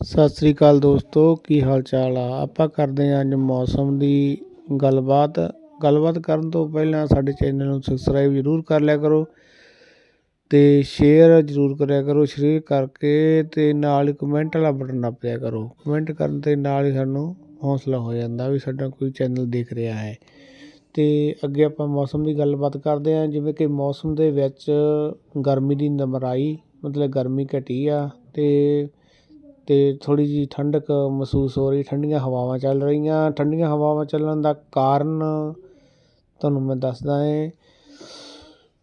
ਸਤਿ ਸ੍ਰੀ ਅਕਾਲ ਦੋਸਤੋ, ਕੀ ਹਾਲ ਚਾਲ ਆ? ਆਪਾਂ ਕਰਦੇ ਹਾਂ ਅੱਜ ਮੌਸਮ ਦੀ ਗੱਲਬਾਤ। ਗੱਲਬਾਤ ਕਰਨ ਤੋਂ ਪਹਿਲਾਂ ਸਾਡੇ ਚੈਨਲ ਨੂੰ ਸਬਸਕ੍ਰਾਈਬ ਜ਼ਰੂਰ ਕਰ ਲਿਆ ਕਰੋ ਤੇ ਸ਼ੇਅਰ ਜ਼ਰੂਰ ਕਰਿਆ ਕਰੋ ਸ਼ੇਅਰ ਕਰਕੇ ਤੇ ਨਾਲ ਹੀ ਕਮੈਂਟ ਵਾਲਾ ਬਟਨ ਨੱਪ ਲਿਆ ਕਰੋ। ਕਮੈਂਟ ਕਰਨ ਤੇ ਨਾਲ ਹੀ ਸਾਨੂੰ ਹੌਸਲਾ ਹੋ ਜਾਂਦਾ ਵੀ ਸਾਡਾ ਕੋਈ ਚੈਨਲ ਦੇਖ ਰਿਹਾ ਹੈ। ਤੇ ਅੱਗੇ ਆਪਾਂ ਮੌਸਮ ਦੀ ਗੱਲਬਾਤ ਕਰਦੇ ਹਾਂ, ਜਿਵੇਂ ਕਿ ਮੌਸਮ ਦੇ ਵਿੱਚ ਗਰਮੀ ਦੀ ਨਮਰਾਈ, ਮਤਲਬ ਗਰਮੀ ਘਟੀ ਆ ਤੇ ਅਤੇ ਥੋੜ੍ਹੀ ਜਿਹੀ ਠੰਡਕ ਮਹਿਸੂਸ ਹੋ ਰਹੀ, ਠੰਡੀਆਂ ਹਵਾਵਾਂ ਚੱਲ ਰਹੀਆਂ। ਠੰਡੀਆਂ ਹਵਾਵਾਂ ਚੱਲਣ ਦਾ ਕਾਰਨ ਤੁਹਾਨੂੰ ਮੈਂ ਦੱਸਦਾ ਹੈ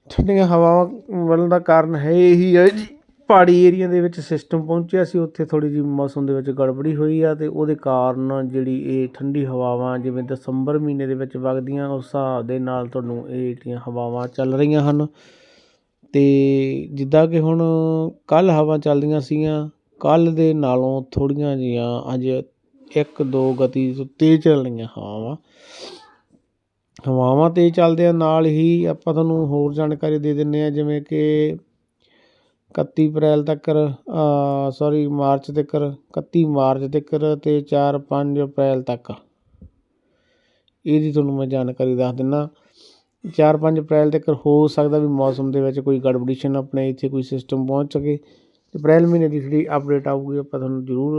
ਠੰਡੀਆਂ ਹਵਾਵਾਂ ਵੱਲਣ ਦਾ ਕਾਰਨ ਹੈ ਇਹੀ ਹੈ ਜੀ, ਪਹਾੜੀ ਏਰੀਆ ਦੇ ਵਿੱਚ ਸਿਸਟਮ ਪਹੁੰਚਿਆ ਸੀ, ਉੱਥੇ ਥੋੜ੍ਹੀ ਜਿਹੀ ਮੌਸਮ ਦੇ ਵਿੱਚ ਗੜਬੜੀ ਹੋਈ ਆ ਅਤੇ ਉਹਦੇ ਕਾਰਨ ਜਿਹੜੀ ਇਹ ਠੰਡੀ ਹਵਾਵਾਂ ਜਿਵੇਂ ਦਸੰਬਰ ਮਹੀਨੇ ਦੇ ਵਿੱਚ ਵਗਦੀਆਂ, ਉਸ ਹਿਸਾਬ ਦੇ ਨਾਲ ਤੁਹਾਨੂੰ ਇਹ ਜਿਹੜੀਆਂ ਹਵਾਵਾਂ ਚੱਲ ਰਹੀਆਂ ਹਨ। ਅਤੇ ਜਿੱਦਾਂ ਕਿ ਹੁਣ ਕੱਲ੍ਹ ਹਵਾ ਚੱਲਦੀਆਂ ਸੀਗੀਆਂ ਕੱਲ੍ਹ ਦੇ ਨਾਲੋਂ ਥੋੜ੍ਹੀਆਂ ਜਿਹੀਆਂ ਅੱਜ ਇੱਕ ਦੋ ਗਤੀ ਤੋਂ ਤੇਜ਼ ਚੱਲਣੀਆਂ ਹਵਾਵਾਂ। ਹਵਾਵਾਂ ਤੇਜ਼ ਚੱਲਦਿਆਂ ਨਾਲ ਹੀ ਆਪਾਂ ਤੁਹਾਨੂੰ ਹੋਰ ਜਾਣਕਾਰੀ ਦੇ ਦਿੰਦੇ ਹਾਂ, ਜਿਵੇਂ ਕਿ 31 ਅਪ੍ਰੈਲ ਤੱਕ ਸੌਰੀ ਮਾਰਚ ਤੱਕ 31 ਮਾਰਚ ਤੱਕ ਤੇ 4 5 ਅਪ੍ਰੈਲ ਤੱਕ। ਇਹਦੀ ਤੁਹਾਨੂੰ ਮੈਂ ਜਾਣਕਾਰੀ ਦੱਸ ਦਿੰਨਾ 4-5 ਅਪ੍ਰੈਲ ਤੱਕ ਹੋ ਸਕਦਾ ਵੀ ਮੌਸਮ ਦੇ ਵਿੱਚ ਕੋਈ ਗੜਬੜੀਸ਼ਨ ਆਪਣੇ ਇੱਥੇ ਕੋਈ ਸਿਸਟਮ ਪਹੁੰਚ ਸਕੇ। ਅਪ੍ਰੈਲ ਮਹੀਨੇ ਦੀ ਜਿਹੜੀ ਅਪਡੇਟ ਆਊਗੀ, ਆਪਾਂ ਤੁਹਾਨੂੰ ਜ਼ਰੂਰ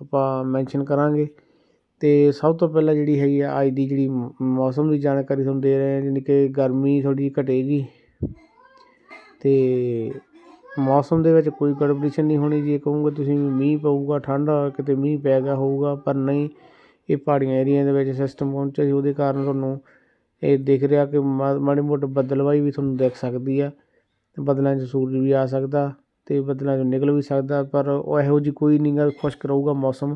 ਆਪਾਂ ਮੈਂਸ਼ਨ ਕਰਾਂਗੇ। ਅਤੇ ਸਭ ਤੋਂ ਪਹਿਲਾਂ ਜਿਹੜੀ ਹੈਗੀ ਆ, ਅੱਜ ਦੀ ਜਿਹੜੀ ਮੌਸਮ ਦੀ ਜਾਣਕਾਰੀ ਤੁਹਾਨੂੰ ਦੇ ਰਹੇ ਹਾਂ, ਜਾਣੀ ਕਿ ਗਰਮੀ ਥੋੜੀ ਘਟੇਗੀ। ਅਤੇ ਮੌਸਮ ਦੇ ਵਿੱਚ ਕੋਈ ਗੜਬੜੀਸ਼ਨ ਨਹੀਂ ਹੋਣੀ, ਜੇ ਕਹੋਗੇ ਤੁਸੀਂ ਵੀ ਮੀਂਹ ਪਊਗਾ, ਠੰਡ, ਕਿਤੇ ਮੀਂਹ ਪੈ ਗਿਆ ਹੋਊਗਾ, ਪਰ ਨਹੀਂ, ਇਹ ਪਹਾੜੀਆਂ ਏਰੀਆ ਦੇ ਵਿੱਚ ਸਿਸਟਮ ਪਹੁੰਚਿਆ ਸੀ, ਉਹਦੇ ਕਾਰਨ ਤੁਹਾਨੂੰ ਇਹ ਦਿਖ ਰਿਹਾ ਕਿ ਮਾੜੀ ਮੋਟੀ ਬੱਦਲਵਾਈ ਵੀ ਤੁਹਾਨੂੰ ਦਿਖ ਸਕਦੀ ਆ। ਬੱਦਲਾਂ 'ਚ ਸੂਰਜ ਵੀ ਆ ਸਕਦਾ। ਅਤੇ ਬੱਦਲਾਂ 'ਚੋਂ ਨਿਕਲ ਵੀ ਸਕਦਾ, ਪਰ ਉਹ ਇਹੋ ਜਿਹੀ ਕੋਈ ਨਹੀਂ ਗਾ, ਖੁਸ਼ਕ ਰਹੂਗਾ ਮੌਸਮ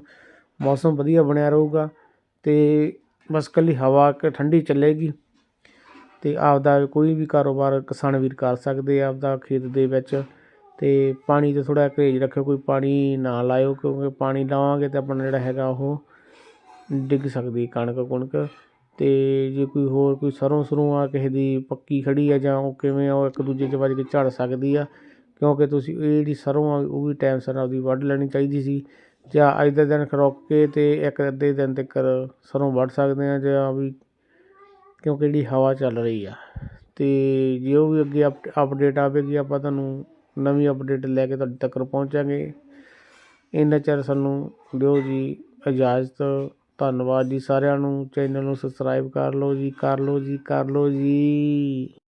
ਮੌਸਮ ਵਧੀਆ ਬਣਿਆ ਰਹੂਗਾ ਅਤੇ ਬਸ ਇਕੱਲੀ ਹਵਾ ਕ ਠੰਡੀ ਚੱਲੇਗੀ ਅਤੇ ਆਪਦਾ ਕੋਈ ਵੀ ਕਾਰੋਬਾਰ ਕਿਸਾਨ ਵੀਰ ਕਰ ਸਕਦੇ ਆਪਦਾ ਖੇਤ ਦੇ ਵਿੱਚ ਅਤੇ ਪਾਣੀ ਤੇ ਥੋੜਾ ਘਰੇਜ ਰੱਖਿਓ, ਕੋਈ ਪਾਣੀ ਨਾ ਲਾਇਓ ਕਿਉਂਕਿ ਪਾਣੀ ਲਾਵਾਂਗੇ ਤਾਂ ਆਪਣਾ ਜਿਹੜਾ ਹੈਗਾ ਉਹ ਡਿੱਗ ਸਕਦੀ ਕਣਕ ਕੁਣਕ ਅਤੇ ਜੇ ਕੋਈ ਹੋਰ ਕੋਈ ਸਰ੍ਹੋਂ ਸਰੋਂ ਆ ਕਿਸੇ ਦੀ ਪੱਕੀ ਖੜ੍ਹੀ ਆ ਜਾਂ ਉਹ ਕਿਵੇਂ ਆ, ਉਹ ਇੱਕ ਦੂਜੇ 'ਚ ਵੱਜ ਕੇ ਝੜ ਸਕਦੀ ਆ ਕਿਉਂਕਿ ਤੁਸੀਂ ਇਹ ਜਿਹੜੀ ਸਰ੍ਹੋਂ ਆ, ਉਹ ਵੀ ਟਾਈਮ ਸਿਰ ਆਪਦੀ ਵੱਢ ਲੈਣੀ ਚਾਹੀਦੀ ਸੀ। ਜਾਂ ਅੱਜ ਦੇ ਦਿਨ ਰੁੱਕ ਕੇ ਅਤੇ ਇੱਕ ਅੱਧੇ ਦਿਨ ਤੱਕ ਸਰੋਂ ਵੱਢ ਸਕਦੇ ਹਾਂ, ਜਾਂ ਵੀ ਕਿਉਂਕਿ ਜਿਹੜੀ ਹਵਾ ਚੱਲ ਰਹੀ ਆ। ਅਤੇ ਜੇ ਉਹ ਵੀ ਅੱਗੇ ਅਪ ਅਪਡੇਟ ਆਵੇਗੀ, ਆਪਾਂ ਤੁਹਾਨੂੰ ਨਵੀਂ ਅਪਡੇਟ ਲੈ ਕੇ ਤੁਹਾਡੇ ਤੱਕ ਪਹੁੰਚਾਂਗੇ। ਇੰਨਾ ਚਿਰ ਸਾਨੂੰ ਦਿਓ ਜੀ ਇਜਾਜ਼ਤ। ਧੰਨਵਾਦ ਜੀ ਸਾਰਿਆਂ ਨੂੰ। ਚੈਨਲ ਨੂੰ ਸਬਸਕ੍ਰਾਈਬ ਕਰ ਲਓ ਜੀ, ਕਰ ਲਓ ਜੀ, ਕਰ ਲਓ ਜੀ।